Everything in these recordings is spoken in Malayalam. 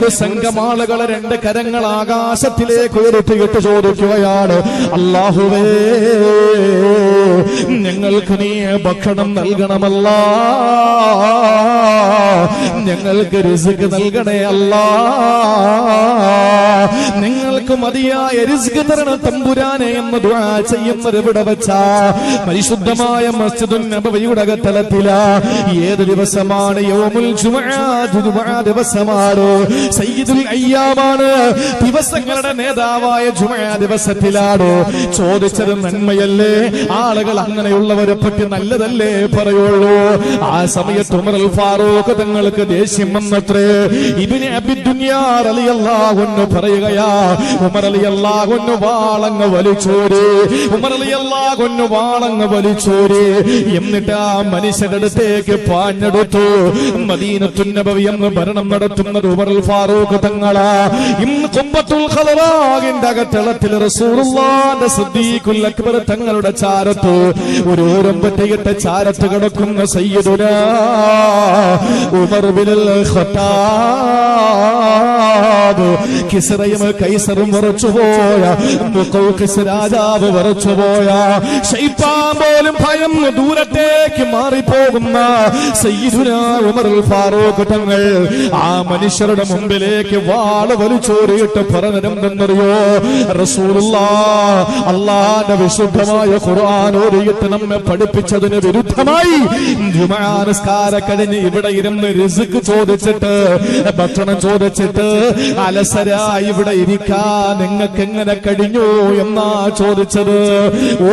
ഒരു സംഘമാളുകളെ രണ്ട് കരങ്ങൾ ആകാശത്തിലേക്ക് ഉയർത്തിയിട്ട് ചോദിക്കുകയാണ് അള്ളാഹുവേ ഞങ്ങൾക്ക് നീ ഭക്ഷണം നൽകണമല്ല. ഞങ്ങൾക്ക് റിസ്ക് നൽകണേ അല്ല. നിങ്ങൾക്ക് മതിയായ റിസ്ക് തരണം തമ്പുരാനെ എന്ന് ദുആ ചെയ്യുന്നത് ഇവിടെ വെച്ച? പരിശുദ്ധമായ മസ്ജിദുൻ നബവിയുടെ അകത്തലത്തില. ഏത് ദിവസമാണ് യോമുൽ ദിവസമാണ്. സയ്യിദുൽ അയ്യാമാണ്. ദിവസങ്ങളുടെ നേതാവായ ജുമുഅ ദിവസത്തിലാണ്. ചോദിച്ചത് നന്മയല്ലേ? ആളുകൾ അങ്ങനെയുള്ളവരെ പറ്റി നല്ലതല്ലേ പറയുള്ളൂ. ആ സമയത്ത് ഉമർ അൽ ഫാറൂഖ് തങ്ങൾക്ക് ദേഷ്യം വന്നത്രേ. ഇതിനെ അബിദുനിയാ റളിയല്ലാഹു അൻഹു പറയുകയാ ഉമർ റളിയല്ലാഹു അൻഹു വാളങ്ങ് വലിച്ചോരി. ഉമർ റളിയല്ലാഹു അൻഹു വാളങ്ങ് വലിച്ചോരി. എന്നിട്ട് ആ മനുഷ്യരുടെ അടുത്തേക്ക് പാഞ്ഞെടുത്തു. മദീനത്തുൻ നബവി എന്ന് ഭരണം നടത്തുന്നത് ഉമർ അൽ ഫാറൂഖ് സിദ്ദീഖുൽ അക്ബർ തങ്ങളുടെ ചാരത്ത് ഒരു ഓരമ്പറ്റയത്തെ ചാരത്ത് കിടക്കുന്ന സയ്യിദുന ഉമർ കൈസറും വറച്ചുപോയ രാജാവ് വറച്ചുപോയ പോലും ഭയം ദൂരത്തേക്ക് മാറിപ്പോകുന്ന സയ്യിദുന ഉമറുൽ ഫാറൂഖ് തങ്ങൾ ആ മനുഷ്യരുടെ മുമ്പിലേക്ക് വാൾ വലിച്ചോറിയിട്ട് പറഞ്ഞിരുന്നെന്നറിയോ റസൂലുള്ള അള്ളാന്റെ വിശുദ്ധമായ ഖുർആൻ ഓരിയിട്ട് നമ്മെ പഠിപ്പിച്ചതിന് വിരുദ്ധമായി. ജുമാനസ്കാര കഴിഞ്ഞ് ഇവിടെ ഇരുന്ന് റിസ്ക് ചോദിച്ചിട്ട് ഭക്ഷണം ചോദിച്ചിട്ട് അലസരായി ഇവിടെ ഇരിക്കാൻ നിങ്ങൾക്ക് എങ്ങനെ കഴിഞ്ഞു എന്നാ ചോദിച്ചത്?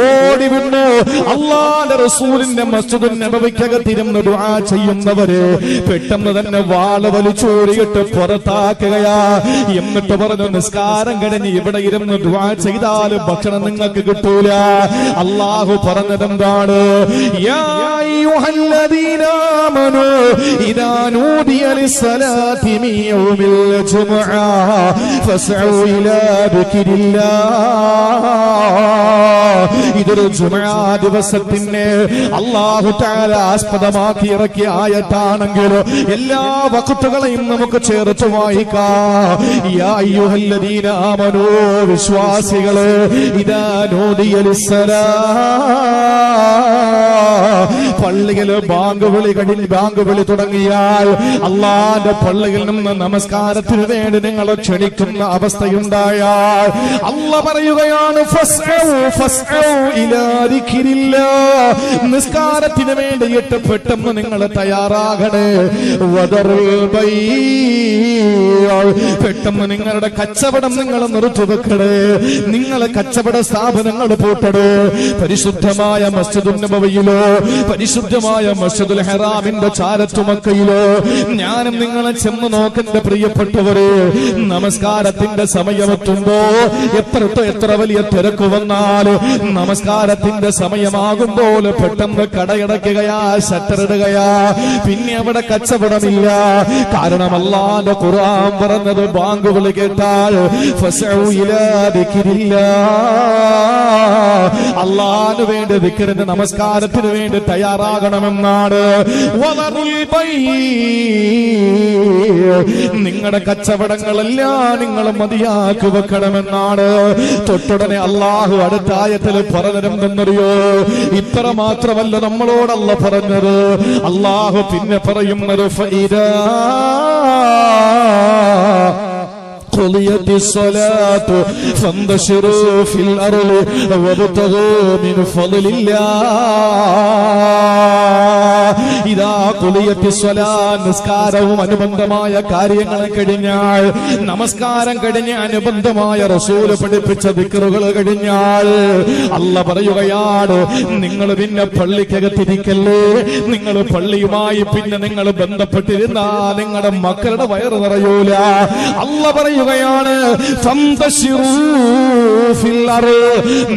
ഓടി വിണ്ണു അള്ളാന്റെ റസൂലിന്റെ മസ്ജിദുൻ നബവിക്കകത്തിരുന്ന് ദുആ ചെയ്യുന്നവര് പെട്ടെന്ന് തന്നെ വാൾ വലിച്ചോടിയിട്ട് എന്നിട്ട് പറഞ്ഞു നിസ്കാരം കഴിഞ്ഞ് ഇവിടെ ഇരുന്ന് ദുആ ചെയ്താൽ ഭക്ഷണം നിങ്ങൾക്ക് കിട്ടൂല. അള്ളാഹു പറഞ്ഞതെന്താണ്? ദിക്രില്ലാഹ് ഇതൊരു ദിവസത്തിന് അള്ളാഹു ആസ്പദമാക്കി ഇറക്കിയ ആയത്താണെങ്കിൽ എല്ലാ വകുപ്പുകളെയും നമുക്ക് ചേർത്ത് വായിക്കാം യാ അയ്യുഹല്ലദീന ആമനൂ വിശ്വാസികളെ ഇദാ നൂദിയ പള്ളിയിൽ ബാങ്ക് വിളി കഴിഞ്ഞ് ബാങ്ക് വിളി തുടങ്ങിയാൽ അള്ളാന്റെ പള്ളിയിൽ നിന്ന് നമസ്കാരത്തിന് വേണ്ടി നിങ്ങളെ ക്ഷണിക്കുന്ന അവസ്ഥയുണ്ടായാൽ അല്ല പറയുകയാണ് നിസ്കാരത്തിന് വേണ്ടിയിട്ട് പെട്ടെന്ന് നിങ്ങൾ തയ്യാറാകണേ. പെട്ടെന്ന് നിങ്ങളുടെ കച്ചവടം നിങ്ങൾ നിർത്തിവെക്കണേ നിങ്ങളെ കച്ചവട സ്ഥാപനങ്ങൾ പൂട്ടണേ. പരിശുദ്ധമായ മസ്ജിദുൻ നബവിയിലോ പരിശുദ്ധമായ മസ്ജിദുൽ ഹറാമിന്റെ ചാരത്തുമക്കയിലോ ഞാനും നിങ്ങളെ ചെന്ന് നോക്കന്റെ പ്രിയപ്പെട്ടവരെ നമസ്കാരത്തിന്റെ സമയമെത്തുമ്പോ എത്ര എത്ര വലിയ തിരക്ക് വന്നാൽ നമസ്കാരത്തിന്റെ സമയമാകുമ്പോൾ പെട്ടെന്ന് കടയടക്കുകയാ ഷട്ടറിടുകയാ പിന്നെ അവിടെ കച്ചവടമില്ല കാരണം അല്ലാന്റെ ഖുർആൻ പറഞ്ഞത് ബാങ്കുകൾ കേട്ടാൽ. അള്ളാന് വേണ്ടി വിക്കറിന്റെ നമസ്കാരത്തിന് വേണ്ടി തയ്യാറാകണമെന്നാണ് വദറുൽ ബൈഅ. നിങ്ങളുടെ കച്ചവടങ്ങളെല്ലാം നിങ്ങൾ മതിയാക്കി വെക്കണമെന്നാണ് തൊട്ടുടനെ അള്ളാഹു അടുത്ത ആയത്തിൽ പറഞ്ഞിരുന്നെന്നറിയോ ഇത്ര മാത്രമല്ല നമ്മളോടല്ല പറഞ്ഞത് അള്ളാഹു പിന്നെ പറയുന്നത് ഫൈദാ قضيت الصلاة فانتشروا في الأرض وابتغوا من فضل الله ഇതാ നിസ്കാരവും അനുബന്ധമായ കാര്യങ്ങൾ കഴിഞ്ഞാൽ നമസ്കാരം കഴിഞ്ഞ അനുബന്ധമായ റസൂൽ പഠിപ്പിച്ച ദിക്കറുകൾ കഴിഞ്ഞാൽ അല്ല പറയുകയാണ് നിങ്ങൾ പിന്നെ പള്ളിക്കകത്തിരിക്കല്ലേ? നിങ്ങൾ പള്ളിയുമായി പിന്നെ നിങ്ങൾ ബന്ധപ്പെട്ടിരുന്ന നിങ്ങളുടെ മക്കളുടെ വയറ് നിറയൂല. അല്ല പറയുകയാണ്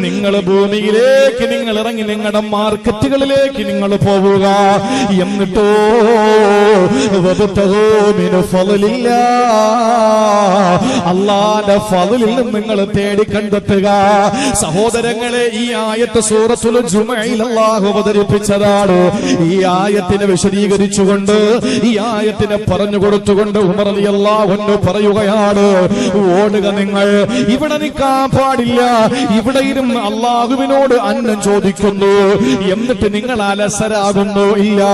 നിങ്ങൾ ഭൂമിയിലേക്ക് നിങ്ങൾ ഇറങ്ങി നിങ്ങളുടെ മാർക്കറ്റുകളിലേക്ക് നിങ്ങൾ പോവുക. എന്നിട്ടോ. അള്ളാന്റെ ഫതിലിൽ നിന്ന് നിങ്ങൾ തേടി കണ്ടെത്തുക. സഹോദരങ്ങളെ ഈ ആയത്ത് സൂറത്തുൽ ജുമയിൽ അള്ളാഹു അവതരിപ്പിച്ചതാണ്. ഈ ആയത്തിനെ വിശദീകരിച്ചുകൊണ്ട് ഈ ആയത്തിനെ പറഞ്ഞു കൊടുത്തുകൊണ്ട് ഉമർ അലി അള്ളാഹുന്നു പറയുകയാണ് ഓടുക നിങ്ങൾ. ഇവിടെ നിൽക്കാൻ പാടില്ല. ഇവിടെ ഇരുന്ന് അള്ളാഹുവിനോട് അന്നം ചോദിക്കുന്നു. എന്നിട്ട് നിങ്ങൾ അലസരാകുന്നു. ഇല്ല.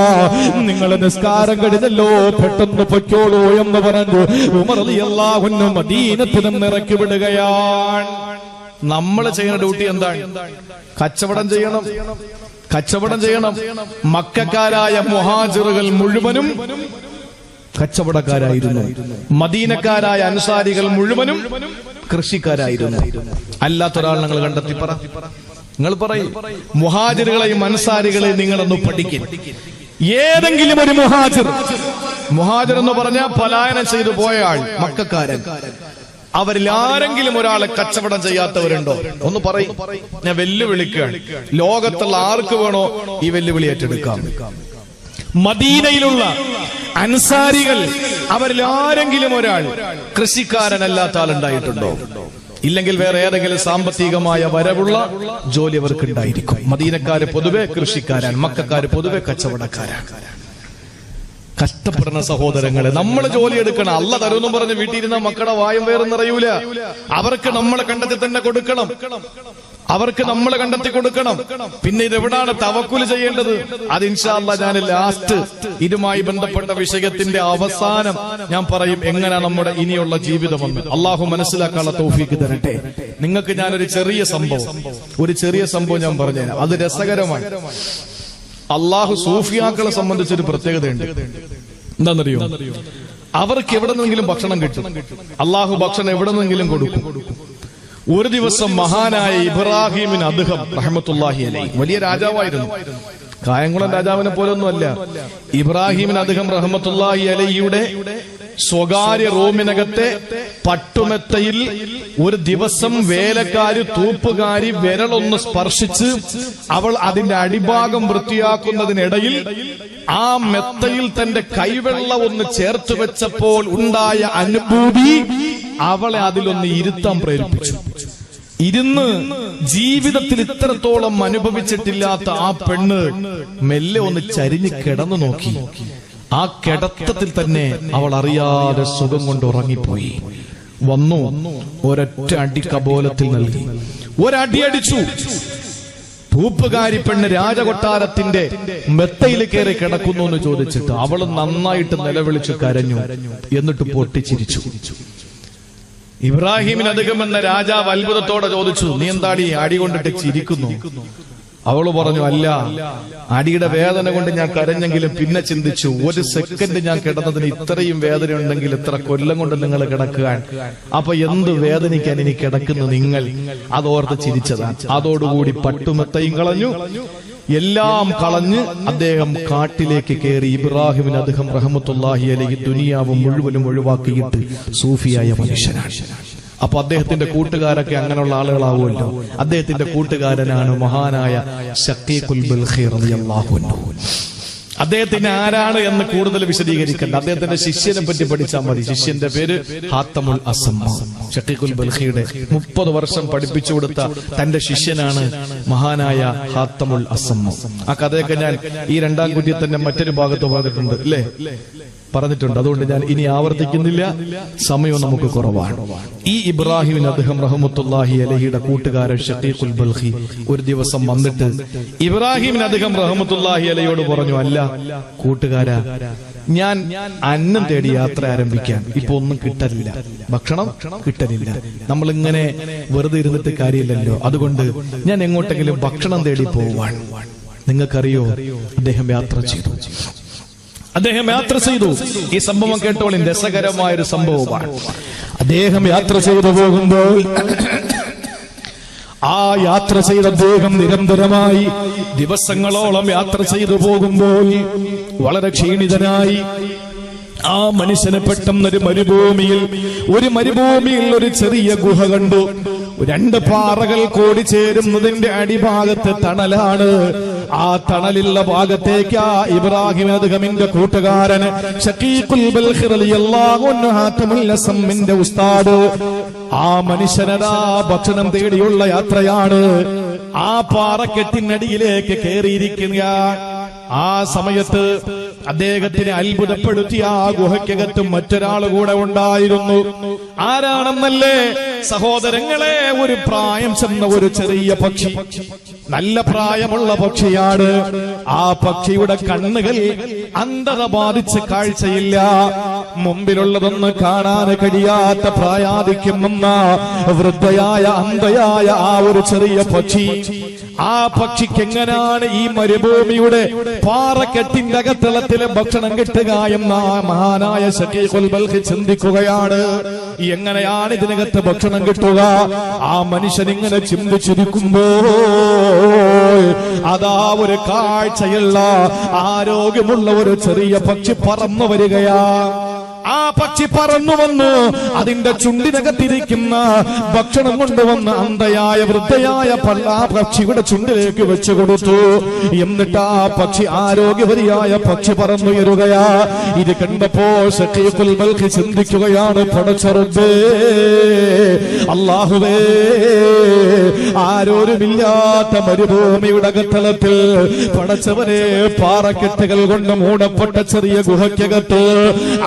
നിങ്ങൾ നിസ്കാരം കഴിഞ്ഞല്ലോ പെട്ടെന്ന് പൊയ്ക്കോളൂ എന്ന് പറഞ്ഞു. ഉമർ അലി അള്ളാഹുന്നു മദീനത്തിൽ നിന്ന് ഇറക്കി വിടുകയാണ്. നമ്മൾ ചെയ്യുന്ന ഡ്യൂട്ടി എന്താണ്? കച്ചവടം ചെയ്യണം. കച്ചവടം ചെയ്യണം. മക്കാരായ മുഹാജിറുകൾ മുഴുവനും കച്ചവടക്കാരായിരുന്നു. മദീനക്കാരായ അനുസാരികൾ മുഴുവനും കൃഷിക്കാരായിരുന്നു. അല്ലാത്തൊരാൾ നിങ്ങൾ കണ്ടെത്തി പറ. നിങ്ങൾ പറയും. മുഹാജിറുകളെയും അൻസാരികളെയും നിങ്ങളൊന്ന് പഠിക്കും. ഏതെങ്കിലും ഒരു മുഹാജിർ മുഹാജിർ എന്ന് പറഞ്ഞാൽ പലായനം ചെയ്തു പോയ ആൾ മക്കാരൻ. അവരിൽ ആരെങ്കിലും ഒരാളെ കച്ചവടം ചെയ്യാത്തവരുണ്ടോ? ഒന്ന് പറയും. ഞാൻ വെല്ലുവിളിക്കുകയാണ്. ലോകത്തുള്ള ആർക്ക് വേണോ ഈ വെല്ലുവിളി ഏറ്റെടുക്കാം. മദീനയിലുള്ള അൻസാരികൾ അവരിൽ ആരെങ്കിലും ഒരാൾ കൃഷിക്കാരനല്ലാത്ത ആളുണ്ടായിട്ടുണ്ടോ? ഇല്ലെങ്കിൽ വേറെ ഏതെങ്കിലും സാമ്പത്തികമായ വരവുള്ള ജോലി അവർക്ക് ഉണ്ടായിരിക്കും മദീനക്കാര് പൊതുവെ കൃഷിക്കാരാണ്. മക്കാര് പൊതുവെ കച്ചവടക്കാരാണ്. കഷ്ടപ്പെടുന്ന സഹോദരങ്ങളെ നമ്മൾ ജോലി എടുക്കണം. അല്ല തരുമെന്നും പറഞ്ഞ് വീട്ടിലിരുന്ന മക്കളുടെ വായം വേറെ നിറയൂല. അവർക്ക് നമ്മളെ കണ്ടെത്തി തന്നെ കൊടുക്കണം. അവർക്ക് നമ്മൾ കണ്ടെത്തി കൊടുക്കണം. പിന്നെ ഇത് എവിടാണ് തവക്കുൽ ചെയ്യേണ്ടത്? അത് ഇൻഷാല്ല ഞാൻ ലാസ്റ്റ് ഇതുമായി ബന്ധപ്പെട്ട വിഷയത്തിന്റെ അവസാനം ഞാൻ പറയും എങ്ങനെ നമ്മുടെ ഇനിയുള്ള ജീവിതം ജീവിതമെന്ന് അള്ളാഹു മനസ്സിലാക്കാനുള്ള തോഫിക്ക് തരട്ടെ. നിങ്ങൾക്ക് ഞാനൊരു ചെറിയ സംഭവം ഒരു ചെറിയ സംഭവം ഞാൻ പറഞ്ഞു അത് രസകരമാണ് അള്ളാഹു സൂഫിയാക്കളെ സംബന്ധിച്ചൊരു പ്രത്യേകതയുണ്ട്. എന്താണെന്നറിയോ? അവർക്ക് എവിടെ നിന്നെങ്കിലും ഭക്ഷണം കിട്ടും. അള്ളാഹു ഭക്ഷണം എവിടെ നിന്നെങ്കിലും കൊടുക്കും. ഒരു ദിവസം മഹാനായ ഇബ്രാഹിമിന് അദ്ദേഹം റഹമത്തുല്ലാഹി അലൈ വലിയ രാജാവായിരുന്നു. കായംകുളം രാജാവിനെ പോലൊന്നുമല്ല. ഇബ്രാഹിമിന് അദ്ദേഹം റഹമത്തുല്ലാഹി അലൈയുടെ സ്വകാര്യ റൂമിനകത്തെ പട്ടുമെത്തയിൽ ഒരു ദിവസം വേലക്കാരി തൂപ്പുകാരി വിരലൊന്ന് സ്പർശിച്ച് അവൾ അതിന്റെ അടിഭാഗം വൃത്തിയാക്കുന്നതിനിടയിൽ ആ മെത്തയിൽ തന്റെ കൈവെള്ള ഒന്ന് ചേർത്ത് വെച്ചപ്പോൾ ഉണ്ടായ അനുഭൂതി അവളെ അതിലൊന്ന് ഇരുത്താൻ പ്രേരിപ്പിച്ചു. ഇരുന്ന് ജീവിതത്തിൽ ഇത്രത്തോളം അനുഭവിച്ചിട്ടില്ലാത്ത ആ പെണ്ണ് മെല്ലെ ഒന്ന് ചരിഞ്ഞ് കിടന്നു നോക്കി. ആ കിടത്തത്തിൽ തന്നെ അവൾ അറിയാതെ സുഖം കൊണ്ട് ഉറങ്ങിപ്പോയി. വന്നു ഒരൊറ്റ അടി കബോലത്തിൽ നൽകി. ഒരടി അടിച്ചു. പൂപ്പുകാരി പെണ്ണ് രാജകൊട്ടാരത്തിന്റെ മെത്തയിൽ കയറി കിടക്കുന്നു എന്ന് ചോദിച്ചിട്ട് അവൾ നന്നായിട്ട് നിലവിളിച്ച് കരഞ്ഞു. എന്നിട്ട് പൊട്ടിച്ചിരിച്ചു. ഇബ്രാഹിമിനധികം എന്ന രാജാവ് അത്ഭുതത്തോടെ ചോദിച്ചു നീ എന്താടി അടി കൊണ്ടിട്ട് ചിരിക്കുന്നു? അവൾ പറഞ്ഞു അല്ല അടിയുടെ വേദന കൊണ്ട് ഞാൻ കരഞ്ഞെങ്കിലും പിന്നെ ചിന്തിച്ചു ഒരു സെക്കൻഡ് ഞാൻ കിടന്നതിന് ഇത്രയും വേദന ഉണ്ടെങ്കിൽ ഇത്ര കൊല്ലം കൊണ്ട് നിങ്ങൾ കിടക്കാൻ അപ്പൊ എന്ത് വേദനിക്കാൻ ഇനി കിടക്കുന്ന നിങ്ങൾ? അതോർത്ത് ചിരിച്ചതാണ് അതോടുകൂടി പട്ടുമെത്തയും കളഞ്ഞു. എല്ലാം കളഞ്ഞ് അദ്ദേഹം കാട്ടിലേക്ക് കയറി ഇബ്രാഹിമിന് അദ്ദേഹം റഹമത്തുല്ലാഹി അലൈഹി ദുനിയാവും മുഴുവനും ഒഴിവാക്കിയിട്ട് സൂഫിയായ മനുഷ്യനാണ്. അപ്പൊ അദ്ദേഹത്തിന്റെ കൂട്ടുകാരൊക്കെ അങ്ങനെയുള്ള ആളുകളാവുമല്ലോ. അദ്ദേഹത്തിന്റെ കൂട്ടുകാരനാണ് മഹാനായ ഷക്കീഖുൽ അദ്ദേഹത്തിന് ആരാണ് എന്ന് കൂടുതൽ വിശദീകരിക്കേണ്ട? അദ്ദേഹത്തിന്റെ ശിഷ്യനെ പറ്റി പഠിച്ചാൽ മതി. ശിഷ്യന്റെ പേര് ഹാത്തമുൽ അസമ്മ. ഷക്കീഖുൽ ബൽഖിയുടെ മുപ്പത് വർഷം പഠിപ്പിച്ചു കൊടുത്ത തന്റെ ശിഷ്യനാണ് മഹാനായ ഹാത്തമുൽ അസമ്മ. ആ കഥയൊക്കെ ഞാൻ ഈ രണ്ടാം കുറ്റിയെ തന്നെ മറ്റൊരു ഭാഗത്ത് പറഞ്ഞിട്ടുണ്ട് അല്ലേ? പറഞ്ഞിട്ടുണ്ട്. അതുകൊണ്ട് ഞാൻ ഇനി ആവർത്തിക്കുന്നില്ല. സമയം നമുക്ക് കുറവാണ്. ഈ ഇബ്രാഹിമിന് അദ്ദേഹം റഹമത്തുല്ലാഹി അലഹിയുടെ കൂട്ടുകാരൻ ഷക്കീഖുൽ ബൽഖി ഒരു ദിവസം വന്നിട്ട് ഇബ്രാഹിമിന് അദ്ദേഹം റഹമത്തുല്ലാഹി അലയോട് പറഞ്ഞു അല്ല കൂട്ടുകാര ഞാൻ അന്നം തേടി യാത്ര ആരംഭിക്കാം. ഇപ്പൊ ഒന്നും കിട്ടലില്ല. ഭക്ഷണം കിട്ടലില്ല. നമ്മൾ ഇങ്ങനെ വെറുതെ ഇരുന്നിട്ട് കാര്യമില്ലല്ലോ. അതുകൊണ്ട് ഞാൻ എങ്ങോട്ടെങ്കിലും ഭക്ഷണം തേടി പോവാൻ നിങ്ങൾക്കറിയോ അദ്ദേഹം യാത്ര ചെയ്തു. അദ്ദേഹം യാത്ര ചെയ്തു. ഈ സംഭവം കേട്ടോളിൻ രസകരമായ ഒരു സംഭവമാണ്. അദ്ദേഹം യാത്ര ചെയ്തു പോകുമ്പോൾ ആ യാത്ര ചെയ്ത അദ്ദേഹം നിരന്തരമായി ദിവസങ്ങളോളം യാത്ര ചെയ്തു പോകുമ്പോൾ വളരെ ക്ഷീണിതനായി ആ മനുഷ്യനെ പെട്ടെന്നൊരു മരുഭൂമിയിൽ ഒരു മരുഭൂമിയിൽ ഒരു ചെറിയ ഗുഹ കണ്ടു. രണ്ട് പാറകൾ കൂടി ചേരുന്നതിന്റെ അടിഭാഗത്ത് തണലാണ്. ആ തണലുള്ള ഭാഗത്തേക്ക് ആ ഇബ്രാഹിം അദ്ഹമിന്റെ കൂട്ടുകാരന് ഉസ്താദ്. ആ മനുഷ്യനടാ ഭക്ഷണം തേടിയുള്ള യാത്രയാണ്. ആ പാറക്കെട്ടിനടിയിലേക്ക് കയറിയിരിക്കുക ആ സമയത്ത് അദ്ദേഹത്തിനെ അത്ഭുതപ്പെടുത്തിയ ആ ഗുഹയ്ക്കകത്ത് മറ്റൊരാൾ കൂടെ ഉണ്ടായിരുന്നു. ആരാണെന്നല്ലേ? സഹോദരങ്ങളെ ഒരു പ്രായം ചെന്ന ഒരു ചെറിയ പക്ഷി. നല്ല പ്രായമുള്ള പക്ഷിയാണ്. ആ പക്ഷിയുടെ കണ്ണുകൾ അന്ധത ബാധിച്ച് കാഴ്ചയില്ല. മുമ്പിലുള്ളതൊന്ന് കാണാൻ കഴിയാത്ത പ്രായാധിക്യം വന്ന വൃദ്ധയായ അന്ധയായ ആ ഒരു ചെറിയ പക്ഷി. ആ പക്ഷിക്ക് എങ്ങനെയാണ് ഈ മരുഭൂമിയുടെ പാറക്കെട്ടിന്റെ അകത്തളത്തിലെ ഭക്ഷണം കിട്ടുക എന്ന മഹാനായ ഷക്കീഖുൽ ചിന്തിക്കുകയാണ്. എങ്ങനെയാണ് ഇതിനകത്ത് ഭക്ഷണം കിട്ടുക? ആ മനുഷ്യൻ ഇങ്ങനെ ചിന്തിച്ചിരിക്കുമ്പോ അതാ ഒരു കാഴ്ചയുള്ള ആരോഗ്യമുള്ള ഒരു ചെറിയ പക്ഷി പറന്നു വരികയാ ആ പക്ഷി പറന്നു വന്നു. അതിന്റെ ചുണ്ടിനകത്തിരിക്കുന്ന ഭക്ഷണം കൊണ്ടുവന്ന് അന്ധയായ വൃദ്ധയായ പള്ളാ പക്ഷിയുടെ ചുണ്ടിലേക്ക് വെച്ചു കൊടുത്തു. എന്നിട്ട് ആ പക്ഷി ആരോഗ്യവരിയായ പക്ഷി പറന്നുയരുകയാ ഇത് കണ്ടപ്പോ ചിന്തിക്കുകയാണ് അള്ളാഹുവേ ആരോരുമില്ലാത്ത മരുഭൂമിയുടെ അകത്തളത്തിൽ പടച്ചവരെ പാറക്കെട്ടുകൾ കൊണ്ട് മൂടപ്പെട്ട ചെറിയ ഗുഹയ്ക്കകത്ത്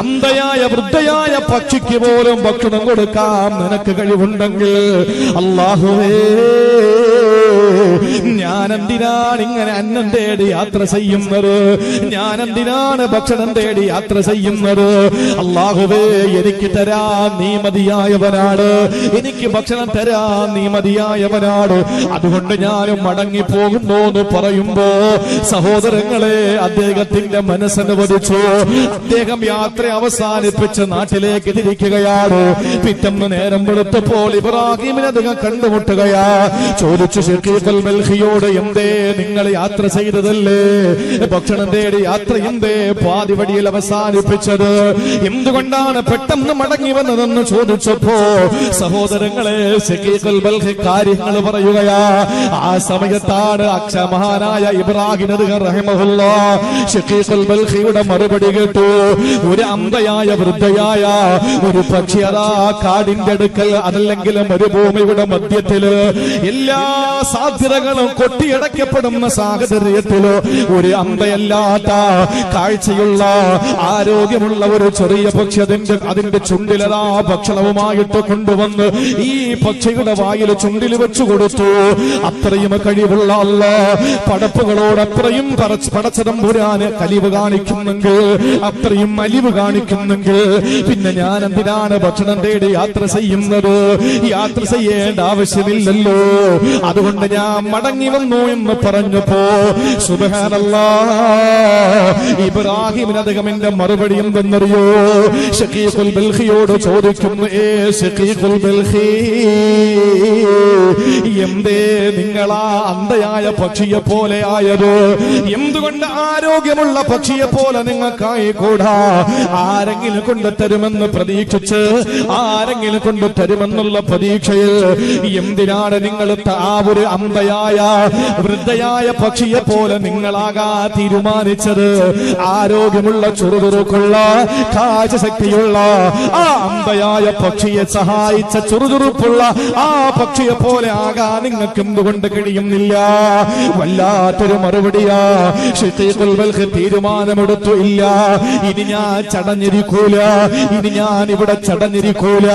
അന്ധയായ വൃദ്ധയായ പക്ഷിക്ക് പോലും ഭക്ഷണം കൊടുക്കാം. നിനക്ക് കഴിവുണ്ടെങ്കിൽ. അള്ളാഹുവേ ഞാൻ എന്തിനാണ് ഇങ്ങനെ അന്നം തേടി യാത്ര ചെയ്യുന്നത്? ഞാൻ എന്തിനാണ് ഭക്ഷണം തേടി യാത്ര ചെയ്യുന്നത്? അള്ളാഹുവേ എനിക്ക് തരാ നീ മതിയായവനാണ്. എനിക്ക് ഭക്ഷണം തരാ നീ മതിയായവനാണ്. അതുകൊണ്ട് ഞാനും മടങ്ങി പോകുന്നു എന്ന് പറയുമ്പോ സഹോദരങ്ങളെ അദ്ദേഹത്തിന്റെ മനസ്സനുവദിച്ചു അദ്ദേഹം യാത്ര അവസാനിപ്പിച്ച് നാട്ടിലേക്ക് തിരിക്കുകയാണ്. പിറ്റന്ന് നേരം വെളുത്തപ്പോൾ ഇബ്രാഹിമിനെ അദ്ദേഹം കണ്ടുമുട്ടുകയാ. ചോദിച്ചു മൽഹിയോട് എന്തേ നിങ്ങൾ യാത്ര ചെയ്തതല്ലേ? ഭക്ഷണം തേടി യാത്ര എന്തേ പാതി അവസാനിപ്പിച്ചത്? എന്തുകൊണ്ടാണ് പെട്ടെന്ന് മടങ്ങി വന്നതെന്ന് ചോദിച്ചപ്പോ സഹോദരങ്ങളെ ഷെഖീഖുൽ മൽഹി കാര്യങ്ങൾ പറയുകയാ. ആ സമയത്താണ് അക്ഷമഹാനായ ഇബ്രാഹിം റഹിമഹുല്ല ഷെഖീഖുൽ മൽഹിയുടെ മറുപടി കേട്ടു. ഒരു അന്ധയായ വൃദ്ധയായ ഒരു പക്ഷി അതാ കാടിന്റെ അടുക്കൽ അതല്ലെങ്കിൽ മരുഭൂമിയുടെ മധ്യത്തിൽ എല്ലാ സാധ്യതകളും കൊട്ടിയടക്കപ്പെടുന്ന സാഹചര്യത്തിലോ ഒരു അമ്പയല്ലാത്ത കാഴ്ചയുള്ള ആരോഗ്യമുള്ള ഒരു ചെറിയ പക്ഷി അതിന്റെ അതിന്റെ ചുണ്ടിലതാ ഭക്ഷണവുമായിട്ട് കൊണ്ടുവന്ന് ഈ പക്ഷിയുടെ വായിൽ ചുണ്ടിൽ വെച്ചു കൊടുത്തു. അത്രയും കഴിവുള്ള അല്ല. പടപ്പുകളോട് അത്രയും പടച്ചതം പടച്ചതമ്പുരാന് കലിവ് കാണിക്കുന്നെങ്കിൽ അത്രയും അലിവ് കാണിക്കുന്നെങ്കിൽ പിന്നെ ഞാൻ എന്തിനാണ് ഭക്ഷണം തേടി യാത്ര ചെയ്യുന്നത്? യാത്ര ചെയ്യേണ്ട ആവശ്യമില്ലല്ലോ. അതുകൊണ്ട് ഞാൻ മടങ്ങി വന്നു എന്ന് പറഞ്ഞപ്പോ സുബഹാനല്ലാ ഇബ്രാഹിമിന് അദ്ദേഹമിന്റെ മറുപടി എന്തെന്നറിയോ? ഷക്കീഖുൽ ബൽഖിയോട് ചോദിക്കുന്നു ഏ ഷക്കീഖുൽ ബൽഹി എന്തേ നിങ്ങളാ അന്ധയായ പക്ഷിയെ പോലെ ആയത്? എന്തുകൊണ്ട് ആരോഗ്യമുള്ള പക്ഷിയെ പോലെ നിങ്ങൾക്കായി കൂടാ ആരെങ്കിലും കൊണ്ട് തരുമെന്ന് പ്രതീക്ഷിച്ച് ആരെങ്കിലും കൊണ്ട് തരുമെന്നുള്ള പ്രതീക്ഷയിൽ എന്തിനാണ് നിങ്ങൾ ആ ഒരു വൃദ്ധയായ പക്ഷിയെ പോലെ നിങ്ങളാകാ തീരുമാനിച്ചത്. ആരോഗ്യമുള്ള ചുറുചുറുക്കുള്ള കാഴ്ചശക്തിയുള്ള ആ അമ്പയായ പക്ഷിയെ സഹായിച്ച ചുറുചുറുപ്പുള്ള ആ പക്ഷിയെ പോലെ ആകാ നിങ്ങൾക്ക് എന്തുകൊണ്ട് കഴിയുന്നില്ല. വല്ലാത്തൊരു മറുപടിയാ. ബൽഖ് തീരുമാനമെടുത്തു ഇല്ല. ഇനി ഞാൻ ചടഞ്ഞിരിക്കൂല. ഇനി ഞാൻ ഇവിടെ ചടഞ്ഞിരിക്കൂല.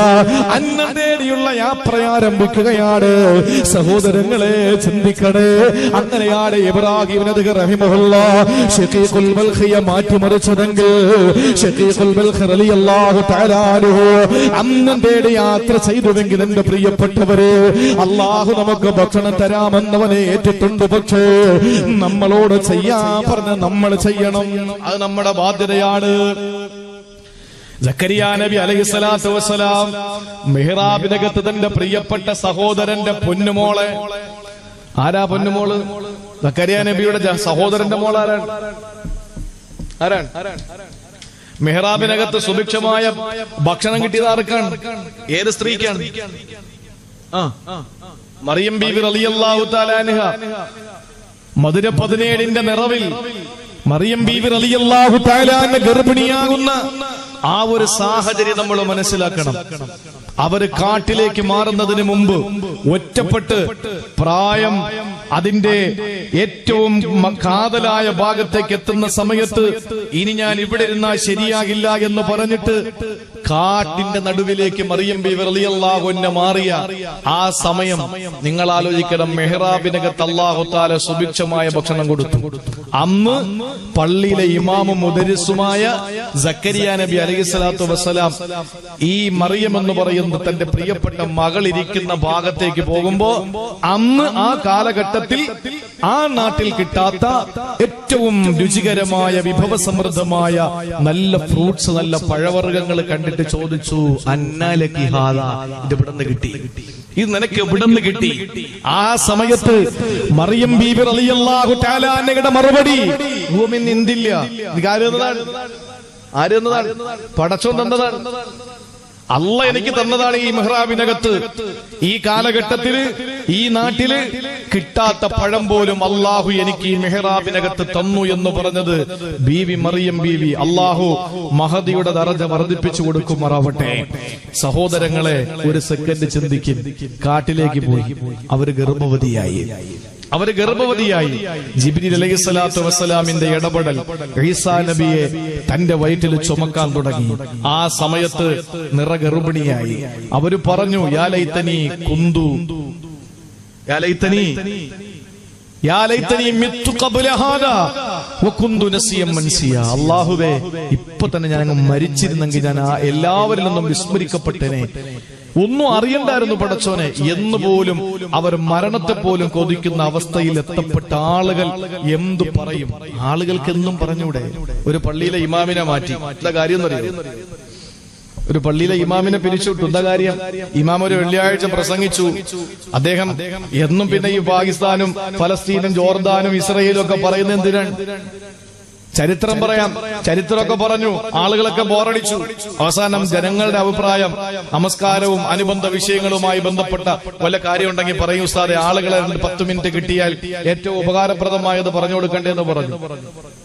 അന്ന തേടിയുള്ള യാത്ര ആരംഭിക്കുകയാണ് സഹോദരങ്ങളെ ചിന്തിക്കണേ. അങ്ങനെയാണ് ഇബ്രാഹിം നബി റഹിമഹുല്ല ഷെഖീഖുൽ ബൽഖിയെ മാറ്റിമറിച്ചതെങ്കിൽ ഷെഖീഖുൽ ബൽഖ് റളിയല്ലാഹു തആല അൻഹു അന്നം തേടി യാത്ര ചെയ്തുവെങ്കിൽ എന്റെ പ്രിയപ്പെട്ടവരെ അള്ളാഹു നമുക്ക് ഭക്ഷണം തരാമെന്നവനെ ഏറ്റിട്ടുണ്ട് പക്ഷേ നമ്മളോട് ചെയ്യാൻ പറഞ്ഞ നമ്മൾ ചെയ്യണം. അത് നമ്മുടെ ബാധ്യതയാണ്. സക്കരിയ നബി അലൈഹി സ്വലാത്തു വസ്സലാം മെഹ്റാബിനകത്ത് തന്റെ പ്രിയപ്പെട്ട സഹോദരന്റെ പൊന്നുമോളെ ആരാ പൊന്നുമോൾ സക്കരിയ നബിയുടെ സഹോദരന്റെ മോൾ ആരാണ്? ആരാണ്? മെഹ്റാബിനകത്ത് സുഭിക്ഷമായ ഭക്ഷണം കിട്ടിയത് ആർക്കാണ്? ഏത് സ്ത്രീക്കാണ്? മറിയം ബീബി റളിയല്ലാഹു മധുര പതിനേഴിന്റെ നിറവിൽ മറിയം ബീബി റളിയല്ലാഹു തആലാന്റെ ഗർഭിണിയാകുന്ന ആ ഒരു സാഹചര്യം നമ്മൾ മനസ്സിലാക്കണം. അവർ കാട്ടിലേക്ക് മാറുന്നതിന് മുമ്പ് ഒറ്റപ്പെട്ട് പ്രായം അതിന്റെ ഏറ്റവും കാതലായ ഭാഗത്തേക്ക് എത്തുന്ന സമയത്ത് ഇനി ഞാൻ ഇവിടെ ഇരുന്നാൽ ശരിയാകില്ല എന്ന് പറഞ്ഞിട്ട് കാട്ടിന്റെ നടുവിലേക്ക് മറിയം ബി വെറിയല്ലാഹുന്നെ മാറിയ ആ സമയം നിങ്ങൾ ആലോചിക്കണം. മെഹ്റാബിനകത്ത് അള്ളാഹുത്താല സുഭിക്ഷമായ ഭക്ഷണം കൊടുത്തു. അന്ന് പള്ളിയിലെ ഇമാമും മുദരിസുമായ സക്കരിയ നബി അലൈഹി സ്വലാത്തു വസ്സലാം ഈ മറിയം എന്ന് പറയുന്ന തന്റെ പ്രിയപ്പെട്ട മകൾ ഇരിക്കുന്ന ഭാഗത്തേക്ക് പോകുമ്പോ അന്ന് ആ കാലഘട്ടത്തിൽ ആ നാട്ടിൽ കിട്ടാത്ത ഏറ്റവും രുചികരമായ വിഭവസമൃദ്ധമായ നല്ല ഫ്രൂട്ട്സ് നല്ല പഴവർഗങ്ങൾ കണ്ടിട്ട് ചോദിച്ചു അന്നാലക്കി ഹാദ? ഇത് കിട്ടി. ഇത് നിനക്ക് ഇവിടുന്ന് കിട്ടി. ആ സമയത്ത് മറിയം ബീബിർ അന്നയുടെ മറുപടി ഭൂമി നിന്തില്ല ആര് തന്നതാണ്? പടച്ചോൻ തന്നതാണ്. അല്ല എനിക്ക് തന്നതാണ് ഈ മെഹ്റാബിനകത്ത്. ഈ കാലഘട്ടത്തിൽ ഈ നാട്ടിൽ കിട്ടാത്ത പഴം പോലും അള്ളാഹു എനിക്ക് ഈ മെഹ്റാബിനകത്ത് തന്നു എന്ന് പറഞ്ഞത് ബീവി മറിയം ബീവി. അള്ളാഹു മഹദിയുടെ ദറജ വർദ്ധിപ്പിച്ചു കൊടുക്കുമാറാവട്ടെ സഹോദരങ്ങളെ ഒരു സെക്കൻഡ് ചിന്തിക്കും. കാട്ടിലേക്ക് പോയി. അവർ ഗർഭവതിയായി. അവർ ഗർഭവതിയായി. ജിബ്രീൽ അലൈഹി സ്വലാത്തു വസ്സലാമിന്റെ ഇടപെടൽ ഈസാ നബിയെ തന്റെ വയറ്റിൽ ചുമക്കാൻ തുടങ്ങി. ആ സമയത്ത് നിറഗർഭിണിയായി. അവർ പറഞ്ഞു യാലൈത്തനി കുന്തു. യാലൈത്തനി അല്ലാഹുവേ ഇപ്പൊ തന്നെ ഞാൻ അങ്ങ് മരിച്ചിരുന്നെങ്കിൽ ഞാൻ ആ എല്ലാവരിൽ നിന്നും വിസ്മരിക്കപ്പെട്ടനെ. ഒന്നും അറിയണ്ടായിരുന്നു പടച്ചോനെ. എന്ന് പോലും അവർ മരണത്തെ പോലും കൊതിക്കുന്ന അവസ്ഥയിൽ എത്തപ്പെട്ട ആളുകൾ എന്തു പറയും? ആളുകൾക്ക് എന്നും പറഞ്ഞൂടെ? ഒരു പള്ളിയിലെ ഇമാമിനെ മാറ്റി. എന്താ കാര്യം എന്നറിയോ? ഒരു പള്ളിയിലെ ഇമാമിനെ പിരിച്ചുവിട്ടു കാര്യം. ഇമാം ഒരു വെള്ളിയാഴ്ച പ്രസംഗിച്ചു. അദ്ദേഹം എന്നും പിന്നെ ഈ പാകിസ്ഥാനും ഫലസ്തീനും ജോർദാനും ഇസ്രയേലും ഒക്കെ പറയുന്നത് എന്തിനാണ്? ചരിത്രം പറയാം. ചരിത്രമൊക്കെ പറഞ്ഞു. ആളുകളൊക്കെ ബോറടിച്ചു. അവസാനം ജനങ്ങളുടെ അഭിപ്രായം നമസ്കാരവും അനുബന്ധ വിഷയങ്ങളുമായി ബന്ധപ്പെട്ട വല്ല കാര്യമുണ്ടെങ്കിൽ പറയൂ സാറേ ആളുകളെ പത്ത് മിനിറ്റ് കിട്ടിയാൽ ഏറ്റവും ഉപകാരപ്രദമായത് പറഞ്ഞു കൊടുക്കണ്ടേ എന്ന് പറഞ്ഞു.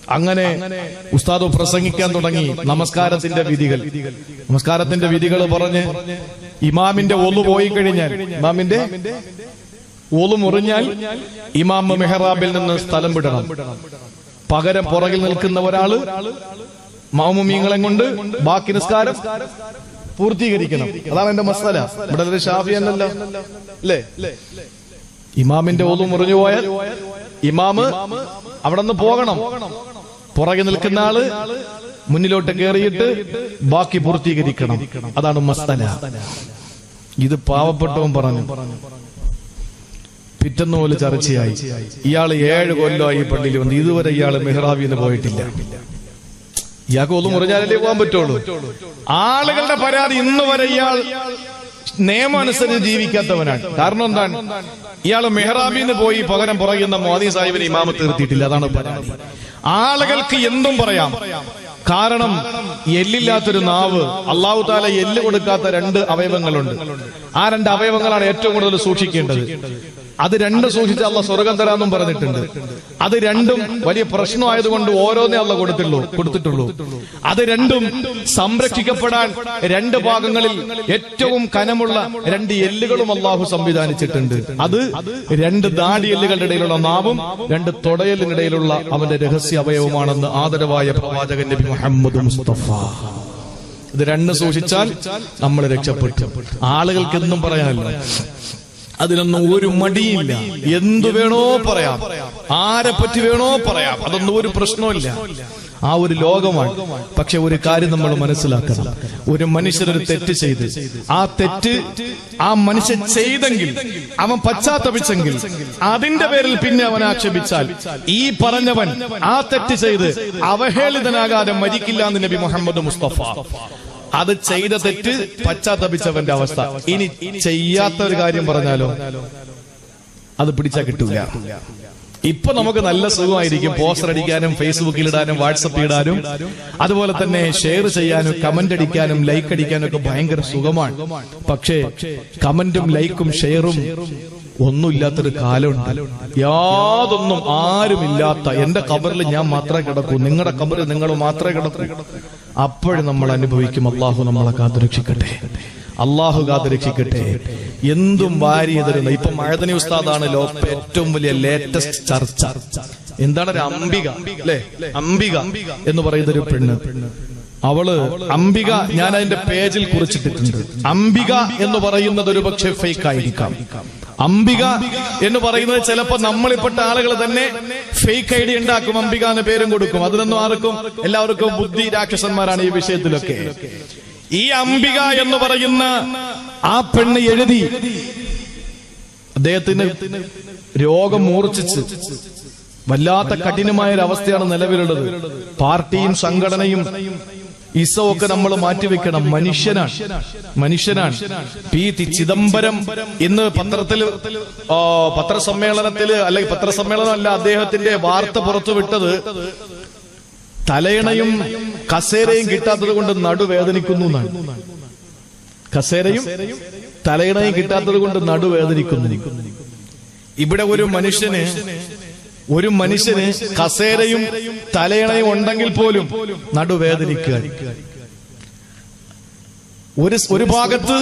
അങ്ങനെ ഉസ്താദ് പ്രസംഗിക്കാൻ തുടങ്ങി. നമസ്കാരത്തിന്റെ വിധികൾ. നമസ്കാരത്തിന്റെ വിധികൾ പറഞ്ഞ് ഇമാമിന്റെ ഒന്നു പോയി കഴിഞ്ഞാൽ ഇമാമിന്റെ ഒന്നു മുറിഞ്ഞാൽ ഇമാം മെഹ്റാബിൽ നിന്ന് സ്ഥലം വിടണം. പകരം പുറകിൽ നിൽക്കുന്ന ഒരാൾ മാമുമീങ്ങളെ കൊണ്ട് ബാക്കി നിസ്കാരം പൂർത്തീകരിക്കണം. അതാണ് എന്റെ മസാല. ഇവിടെ ഷാഫി എന്നല്ല അല്ലേ? ഇമാമിന്റെ ഓതും മുറിഞ്ഞു പോയാൽ ഇമാമ് അവിടെ നിന്ന് പോകണം. പുറകെ നിൽക്കുന്ന ആൾ മുന്നിലോട്ട് കയറിയിട്ട് ബാക്കി പൂർത്തീകരിക്കണം. അതാണ് മസ്തല ഇത് പാവപ്പെട്ടവൻ പറഞ്ഞു. പിറ്റന്ന് പോലെ ചർച്ചയായി. ഇയാൾ ഏഴ് കൊല്ലമായി പള്ളിയിൽ വന്ന്. ഇതുവരെ ഇയാൾ മെഹ്റാബിന്ന് പോയിട്ടില്ല. ഇയാൾക്ക് ഒന്നും മുറിഞ്ഞാലല്ലേ പോകാൻ പറ്റുള്ളൂ. ആളുകളുടെ പരാതി ഇന്ന് വരെ ഇയാൾ നിയമം അനുസരിച്ച് ജീവിക്കാത്തവനാണ്. കാരണം എന്താണ്? ഇയാൾ മെഹ്റാബിന്ന് പോയി പകരം പറയുന്ന മോദി സാഹിബിനെ ഇമാമ തീർത്തിയിട്ടില്ല അതാണ് ആളുകൾക്ക് എന്തും പറയാം. കാരണം എല്ലില്ലാത്തൊരു നാവ് അള്ളാഹു താല എല്ല് കൊടുക്കാത്ത രണ്ട് അവയവങ്ങളുണ്ട്. ആ രണ്ട് അവയവങ്ങളാണ് ഏറ്റവും കൂടുതൽ സൂക്ഷിക്കേണ്ടത്. അത് രണ്ട് സൂക്ഷിച്ച് അള്ള സ്വർഗം തരാന്നും പറഞ്ഞിട്ടുണ്ട്. അത് രണ്ടും വലിയ പ്രശ്നമായതുകൊണ്ട് ഓരോന്നേ അള്ള കൊടുത്തുള്ളൂ കൊടുത്തിട്ടുള്ളൂ. അത് രണ്ടും സംരക്ഷിക്കപ്പെടാൻ രണ്ട് ഭാഗങ്ങളിൽ ഏറ്റവും കനമുള്ള രണ്ട് എല്ലുകളും അള്ളാഹു സംവിധാനിച്ചിട്ടുണ്ട്. അത് രണ്ട് ദാടി എല്ലുകളുടെ ഇടയിലുള്ള നാവും രണ്ട് തൊടയലിനിടയിലുള്ള അവന്റെ രഹസ്യ അവയവമാണെന്ന് ആദരവായ പ്രവാചകൻ നബി മുഹമ്മദ് മുസ്തഫ. ഇത് രണ്ട് സൂക്ഷിച്ചാൽ നമ്മൾ രക്ഷപ്പെട്ടു. ആളുകൾക്ക് എന്നും പറയാനല്ല. അതിനൊന്നും ഒരു മടിയില്ല. എന്തു വേണോ പറയാം. ആരെ പറ്റി വേണോ പറയാം. അതൊന്നും ഒരു പ്രശ്നമില്ല ആ ഒരു ലോകമാണ്. പക്ഷെ ഒരു കാര്യം നമ്മൾ മനസ്സിലാക്കണം. ഒരു മനുഷ്യനൊരു തെറ്റ് ചെയ്ത് ആ തെറ്റ് ആ മനുഷ്യൻ ചെയ്തെങ്കിൽ അവൻ പശ്ചാത്തപിച്ചെങ്കിൽ അതിന്റെ പേരിൽ പിന്നെ അവൻ ആക്ഷേപിച്ചാൽ ഈ പറഞ്ഞവൻ ആ തെറ്റ് ചെയ്ത് അവഹേളിതനാകാതെ മരിക്കില്ല എന്ന് നബി മുഹമ്മദ് മുസ്തഫ. അത് ചെയ്ത തെറ്റ് പശ്ചാത്തപിച്ചവന്റെ അവസ്ഥ. ഇനി ചെയ്യാത്ത ഒരു കാര്യം പറഞ്ഞാലോ? അത് പിടിച്ചാ കിട്ടൂല. ഇപ്പൊ നമുക്ക് നല്ല സുഖമായിരിക്കും. പോസ്റ്റർ അടിക്കാനും ഫേസ്ബുക്കിൽ ഇടാനും വാട്സപ്പിൽ ഇടാനും അതുപോലെ തന്നെ ഷെയർ ചെയ്യാനും കമന്റ് അടിക്കാനും ലൈക്ക് അടിക്കാനും ഒക്കെ ഭയങ്കര സുഖമാണ്. പക്ഷേ കമന്റും ലൈക്കും ഷെയറും ഒന്നുമില്ലാത്തൊരു കാലമുണ്ട്. യാതൊന്നും ആരുമില്ലാത്ത എന്റെ കബറിൽ ഞാൻ മാത്രമേ കിടക്കൂ. നിങ്ങളുടെ കബറിൽ നിങ്ങൾ മാത്രമേ കിടക്കൂ. അപ്പോഴും നമ്മൾ അനുഭവിക്കും അള്ളാഹു നമ്മളെ കാത്തുരക്ഷിക്കട്ടെ. അള്ളാഹു കാത്തുരക്ഷിക്കട്ടെ. എന്തും വാരി തരുന്ന. ഇപ്പൊ മഴതനി ഉസ്താദാണ് ലോക ഏറ്റവും വലിയ ലേറ്റസ്റ്റ് ചർച്ച. എന്താണ് ഒരു അംബിക അല്ലെ? അംബിക എന്ന് പറയുന്ന ഒരു പെണ്ണ്. അവൾ അംബിക ഞാൻ അതിന്റെ പേജിൽ കുറിച്ചിട്ടിട്ടുണ്ട്. അംബിക എന്ന് പറയുന്നത് ഒരു പക്ഷേ ഫേക്ക് ആയിരിക്കാം. അംബിക എന്ന് പറയുന്നത് ചിലപ്പോ നമ്മളിപ്പെട്ട ആളുകൾ തന്നെ ഫേക്ക് ഐ ഡി ഉണ്ടാക്കും അംബിക എന്ന പേരും കൊടുക്കും. അതിനൊന്നും ആർക്കും എല്ലാവർക്കും ബുദ്ധി രാക്ഷസന്മാരാണ് ഈ വിഷയത്തിലൊക്കെ. ഈ അംബിക എന്ന് പറയുന്ന ആ പെണ്ണ് എഴുതി അദ്ദേഹത്തിന് രോഗം മൂർച്ഛിച്ച് വല്ലാത്ത കഠിനമായ ഒരു അവസ്ഥയാണ് നിലവിലുള്ളത്. പാർട്ടിയും സംഘടനയും ഇസോ ഒക്കെ നമ്മൾ മാറ്റിവെക്കണം. മനുഷ്യനാണ്. മനുഷ്യനാണ്. പി തി ചിദംബരം ഇന്ന് പത്രത്തിൽ പത്രസമ്മേളനത്തിൽ അല്ലെങ്കിൽ പത്രസമ്മേളനം അല്ല അദ്ദേഹത്തിന്റെ വാർത്ത പുറത്തുവിട്ടത് തലയിണയും കസേരയും കിട്ടാത്തത് കൊണ്ട് നടുവേദനിക്കുന്നു എന്നാണ്. കസേരയും തലയിണയും കിട്ടാത്തത് കൊണ്ട് നടുവേദനിക്കുന്നു. ഇവിടെ ഒരു മനുഷ്യന് ഒരു മനുഷ്യന് കസേരയും തലയണയും ഉണ്ടെങ്കിൽ പോലും നടുവേദനിക്കുക. ഒരു ഒരു ഭാഗത്ത്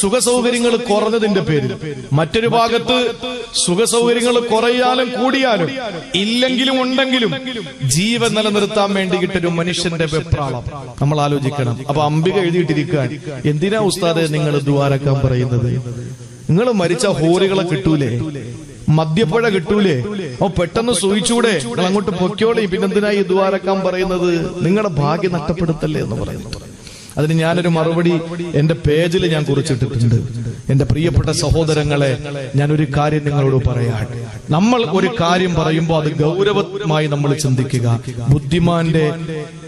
സുഖസൗകര്യങ്ങൾ കുറഞ്ഞതിന്റെ പേരിൽ മറ്റൊരു ഭാഗത്ത് സുഖസൗകര്യങ്ങൾ കുറയാലും കൂടിയാലും ഇല്ലെങ്കിലും ഉണ്ടെങ്കിലും ജീവൻ നിലനിർത്താൻ വേണ്ടി കിട്ടൊരു മനുഷ്യന്റെ വെപ്രാളം. നമ്മൾ ആലോചിക്കണം. അപ്പൊ അംബിക എഴുതിയിട്ടിരിക്കാൻ എന്തിനാ ഉസ്താദെ നിങ്ങൾ ദ്വാരക്കാൻ പറയുന്നത്? നിങ്ങൾ മരിച്ച ഹോറികളെ കിട്ടൂലേ? മദ്യപ്പുഴ കിട്ടൂലേ? ഓ പെട്ടെന്ന് സൂയിച്ചൂടെ നിങ്ങൾ അങ്ങോട്ട് പൊക്കോളി പിന്നെന്തിനാ ഈ ദ്വാരക്കാൻ പറയുന്നത്? നിങ്ങളുടെ ഭാഗ്യം നഷ്ടപ്പെടുത്തല്ലേ എന്ന് പറയുന്നു. അതിന് ഞാനൊരു മറുപടി എന്റെ പേജിൽ ഞാൻ കുറിച്ചിട്ടിട്ടുണ്ട്. എന്റെ പ്രിയപ്പെട്ട സഹോദരങ്ങളെ ഞാൻ ഒരു കാര്യം നിങ്ങളോട് പറയാം നമ്മൾ ഒരു കാര്യം പറയുമ്പോൾ അത് ഗൗരവമായി നമ്മൾ ചിന്തിക്കുക. ബുദ്ധിമാന്റെ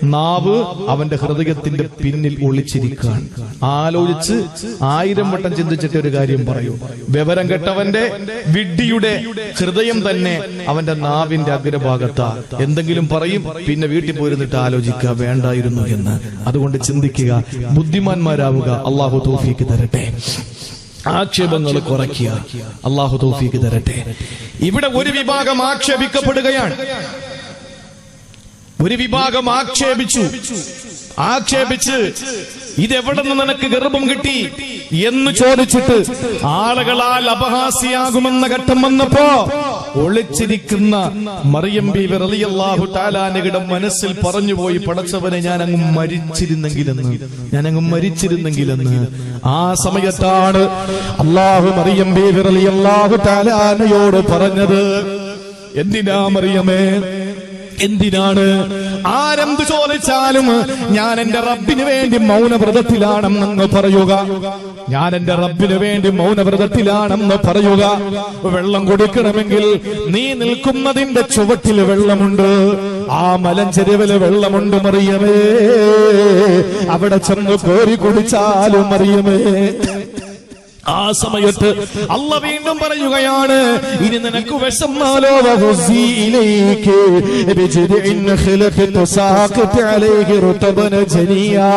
നാവ് അവന്റെ ഹൃദയത്തിന്റെ പിന്നിൽ ഒളിച്ചിരിക്കാൻ ആലോചിച്ച് ആയിരം വട്ടം ചിന്തിച്ചിട്ട് ഒരു കാര്യം പറയൂ. വിവരം കെട്ടവന്റെ വിഡ്ഢിയുടെ ഹൃദയം തന്നെ അവന്റെ നാവിന്റെ അഗ്രഭാഗത്താ. എന്തെങ്കിലും പറയും പിന്നെ വീട്ടിൽ പോയിരുന്നിട്ട് ആലോചിക്കുക വേണ്ടായിരുന്നു എന്ന്. അതുകൊണ്ട് ചിന്തിക്കുക ബുദ്ധിമാന്മാരാവുക അള്ളാഹു തോഫിക്ക് തരട്ടെ. ആക്ഷേപങ്ങൾ കുറയ്ക്കുക. അള്ളാഹു തോഫിക്ക് തരട്ടെ. ഇവിടെ ഒരു വിഭാഗം ആക്ഷേപിക്കപ്പെടുകയാണ്. ഒരു വിഭാഗം ആക്ഷേപിച്ചു. ആക്ഷേപിച്ച് ഇതെവിടെ നിന്ന് നിനക്ക് ഗർഭം കിട്ടി എന്ന് ചോദിച്ചിട്ട് ആളുകളാൽ അപഹാസ്യാകുമെന്ന ഘട്ടം വന്നപ്പോ ഒളിച്ചിരിക്കുന്ന മറിയം ബി റളിയല്ലാഹു താലാനയുടെ മനസ്സിൽ പറഞ്ഞുപോയി പടച്ചവനെ ഞാൻ അങ്ങ് മരിച്ചിരുന്നെങ്കിലെന്ന് ഞാൻ അങ്ങ് മരിച്ചിരുന്നെങ്കിലെന്ന്. ആ സമയത്താണ് അള്ളാഹു മറിയം ബി റളിയല്ലാഹു താലാനയോട് പറഞ്ഞത്. എന്തിനാ മറിയമേ? എന്തിനാണ്? ആരെന്ത് ചോദിച്ചാലും ഞാൻ എന്റെ റബ്ബിന് വേണ്ടി മൗനവ്രതത്തിലാണെന്ന് പറയുക. ഞാൻ എന്റെ റബ്ബിന് വേണ്ടി മൗനവ്രതത്തിലാണെന്ന് പറയുക. വെള്ളം കൊടുക്കണമെങ്കിൽ നീ നിൽക്കുന്നതിന്റെ ചുവട്ടിൽ വെള്ളമുണ്ട്. ആ മലഞ്ചെരുവിൽ വെള്ളമുണ്ട് മറിയമേ. അവിടെ ചെന്ന് കോരി കുടിച്ചാലും മറിയമേ. ആ സമയത്ത് അല്ല വീണ്ടും പറയുകയാണ് ഇനി നിനക്ക് വിഷമാലോ വഹുസിയിലേക്ക് ബിജിദിൻ ഖിലഖ് തുസാഖിത് അലൈഹി റുതബന ജനിയാ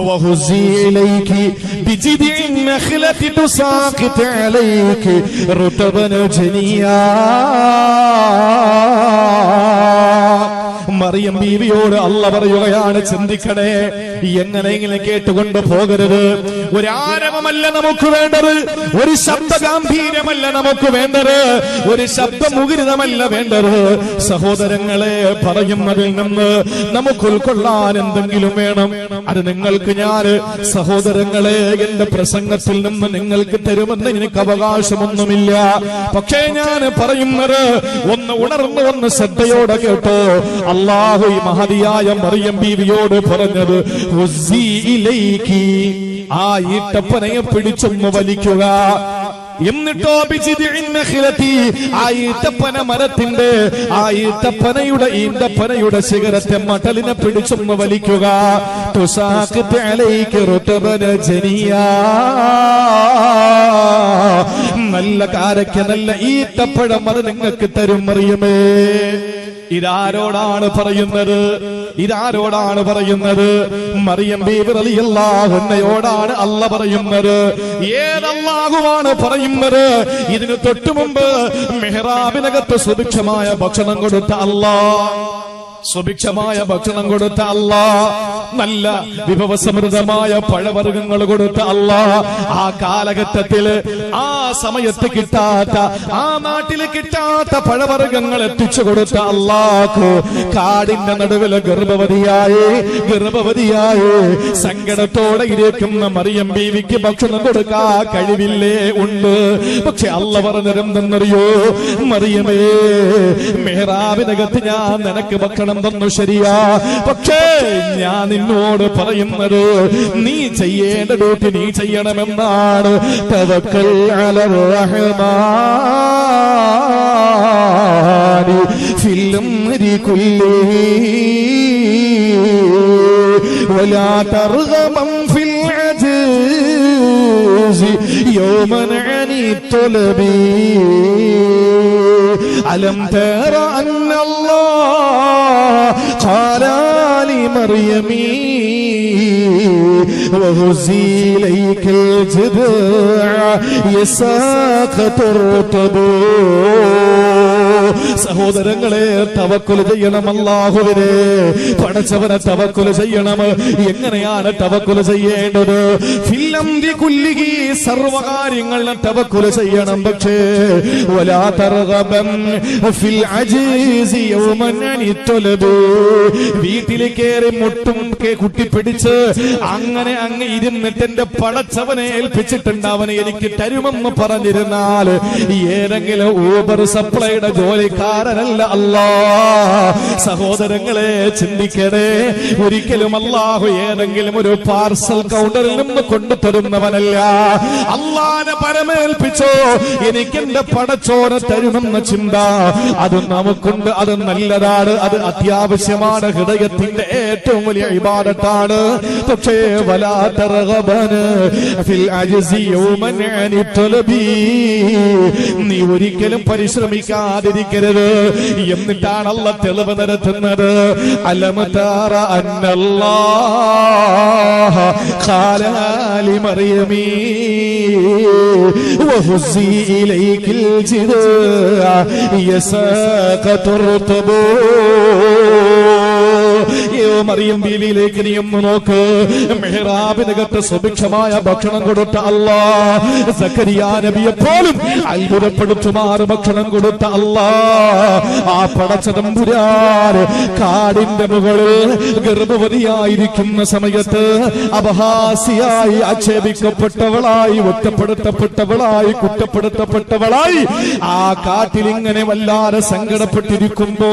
وهزي إليك بجذع النخلة تساقط عليك رطبا جنيا മറിയം ബീവിയോട് അല്ല പറയുകയാണ് ചിന്തിക്കണേ എങ്ങനെയെങ്കിലും കേട്ടുകൊണ്ട് പോകരുത്. ഒരു ആരവമല്ല നമുക്ക് വേണ്ടത്. ഒരു ശബ്ദ ഗാംഭീര്യമല്ല നമുക്ക് വേണ്ടത്. ഒരു ശബ്ദ മുഖരിതമല്ല വേണ്ടത്. സഹോദരങ്ങളെ പറയുന്നതിൽ നിന്ന് നമുക്ക് ഉൾക്കൊള്ളാൻ എന്തെങ്കിലും വേണം. അത് നിങ്ങൾക്ക് ഞാൻ സഹോദരങ്ങളെ എന്റെ പ്രസംഗത്തിൽ നിന്ന് നിങ്ങൾക്ക് തരുമെന്ന് എനിക്ക് അവകാശമൊന്നുമില്ല. പക്ഷേ ഞാൻ പറയുന്നത് ഒന്ന് ഉണർന്നു ഒന്ന് ശ്രദ്ധയോടെ കേട്ടോ. അള്ളാഹു മഹതിയായ മറിയം ബീവിയോട് പറഞ്ഞത്. ആ ഈട്ടപ്പനയെ പിടിച്ചൊന്ന് വലിക്കുക. എന്നിട്ടോ. ആ ഈത്തപ്പന മരത്തിന്റെ ആ ഈട്ടപ്പനയുടെ ഈന്തപ്പനയുടെ ശിഖരത്തെ മട്ടലിനെ പിടിച്ചൊന്ന് വലിക്കുക. തുസാക്ക് ജനിയാ. നല്ല കാരയ്ക്ക നല്ല ഈത്തപ്പഴം അത് നിങ്ങൾക്ക് തരും മറിയമേ ഇതാരോടാണ് പറയുന്നത്? ഇതാരോടാണ് പറയുന്നത്? മറിയം ബീബി റളിയല്ലാഹുന്നയോടാണ് അല്ല പറയുന്നത്. ഏതല്ലാഹുവാണ് പറയുന്നത്? ഇതിന് തൊട്ടു മുമ്പ് മെഹ്റാബിനകത്ത് സുഭിക്ഷമായ ഭക്ഷണം കൊടുത്ത അല്ലാ സുഭിക്ഷമായ ഭക്ഷണം കൊടുത്ത അല്ല. നല്ല വിഭവസമൃദ്ധമായ പഴവർഗങ്ങൾ കൊടുത്ത അല്ല. ആ കാലഘട്ടത്തിൽ ആ സമയത്ത് കിട്ടാത്ത ആ നാട്ടിൽ കിട്ടാത്ത പഴവർഗങ്ങൾ എത്തിച്ചു കൊടുത്ത അല്ലാക്ക് കാടിന്റെ നടുവിൽ ഗർഭവതിയായി ഗർഭവതിയായി. സങ്കടത്തോടെ ഇരിക്കുന്ന മറിയം ബീവിക്ക് ഭക്ഷണം കൊടുക്കാ കഴിവില്ലേ ഉണ്ട്. പക്ഷെ അല്ല പറഞ്ഞിരുന്നെന്നറിയോ മറിയമേ മെഹ്റാബിനകത്ത് ഞാൻ നിനക്ക് ഭക്ഷണം തന്നു ശരിയാ പക്ഷേ ഞാൻ നിന്നോട് പറയുന്നത് നീ ചെയ്യേണ്ട ഡ്യൂട്ടി നീ ചെയ്യണമെന്നാണ് തവക്കൽ അലർ റഹ്മാനി ഫിൽ അംരി കുല്ലിഹി ولا ترغبا في العجز يوما عن الطلب ألم تر أن على مريمي وهزي إليك الجذع يساق ترتبون സഹോദരങ്ങളെ തവക്കുൽ ചെയ്യണം അല്ലാഹുവിനെ. പടച്ചവനെ തവക്കുൽ ചെയ്യണം. എങ്ങനെയാണ് തവക്കുൽ ചെയ്യേണ്ടത്? ഫില്ലംതി കുല്ലിഹി സർവകാര്യങ്ങളിലും തവക്കുൽ ചെയ്യണം. പക്ഷേ വലാ തർഗബൻ ഫിൽ അജീസി യൗമൻ അനിത്തൊലബ്. വീട്ടിൽ കയറി മുട്ടും കുട്ടി പിടിച്ച് അങ്ങനെ അങ്ങ് ഇരുന്നിട്ട് എന്റെ പടച്ചവനെ ഏൽപ്പിച്ചിട്ടുണ്ട് അവനെ എനിക്ക് തരുമെന്ന് പറഞ്ഞിരുന്നാൽ ഏതെങ്കിലും ഊബർ സപ്ലൈയുടെ ജോലിക്കാരനല്ല അല്ലാ. സഹോദരങ്ങളെ ചിന്തിക്കണേ. ഒരിക്കലും അല്ലാഹു ഏതെങ്കിലും ഒരു പാർസൽ കൗണ്ടറിൽ നിന്ന് കൊണ്ടു തരുന്നവനല്ല അള്ളാനെ പരമേൽപ്പിച്ചോ എനിക്ക് എന്റെ പടച്ചോനെ തരുമെന്ന ചിന്ത. അത് നമുക്കുണ്ട് അത് നല്ലതാണ് അത് അത്യാവശ്യമാണ്. ഹൃദയത്തിന്റെ ഏറ്റവും വലിയ ഇബാദത്താണ്. പക്ഷേ വലാത്തറകബന്. നീ ഒരിക്കലും ആയിരിക്കരുത് എന്നിട്ടാണ് തെളിവ് നിരത്തുന്നത്. അലമതാറ അന്നല്ലാലിമറിയമീ യസ മറിയം ബീവിയിലേക്ക് നീ ഒന്ന് നോക്ക്. മെഹ്റാബിനകത്ത് സുഭിക്ഷമായ ഭക്ഷണം കൊടുത്ത അല്ലാ സക്കരിയ നബിയെ പോലും അത്ഭുതപ്പെടുത്തുമാറ് ഭക്ഷണം കൊടുത്ത അല്ലാ ആ പടച്ചതമ്പുരാൻ കാടിന്റെ മുകളിൽ ഗർഭവതിയായിരിക്കുന്ന സമയത്ത് അപഹാസിയായി ആക്ഷേപിക്കപ്പെട്ടവളായി ഒറ്റപ്പെടുത്തപ്പെട്ടവളായി കുറ്റപ്പെടുത്തപ്പെട്ടവളായി ആ കാട്ടിൽ ഇങ്ങനെ വല്ലാതെ സങ്കടപ്പെട്ടിരിക്കുമ്പോ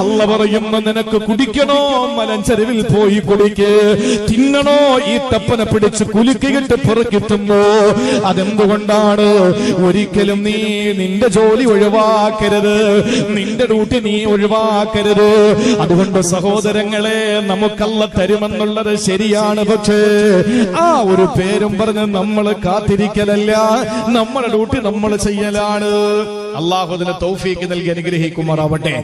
അല്ല പറയുന്ന നിനക്ക് കുടിക്കണോ? മലഞ്ചെരുവിൽ പോയി കുടിക്ക് തിന്നണോ? ഈ തപ്പനെ പിടിച്ച് കുലുക്കിയിട്ട് പുറക്കിട്ടുമ്പോ അതെന്തുകൊണ്ടാണ്? ഒരിക്കലും നീ നിന്റെ ജോലി ഒഴിവാക്കരുത്. നിന്റെ ഡ്യൂട്ടി നീ ഒഴിവാക്കരുത്. അതുകൊണ്ട് സഹോദരങ്ങളെ നമുക്കല്ല തരുമെന്നുള്ളത് ശരിയാണ് പക്ഷേ ആ ഒരു പേരും പറഞ്ഞ് നമ്മൾ കാത്തിരിക്കലല്ല. നമ്മുടെ ഡ്യൂട്ടി നമ്മൾ ചെയ്യലാണ്. അള്ളാഹുദിനെ തൗഫീക്ക് നൽകി അനുഗ്രഹിക്കുമാറാവട്ടെ.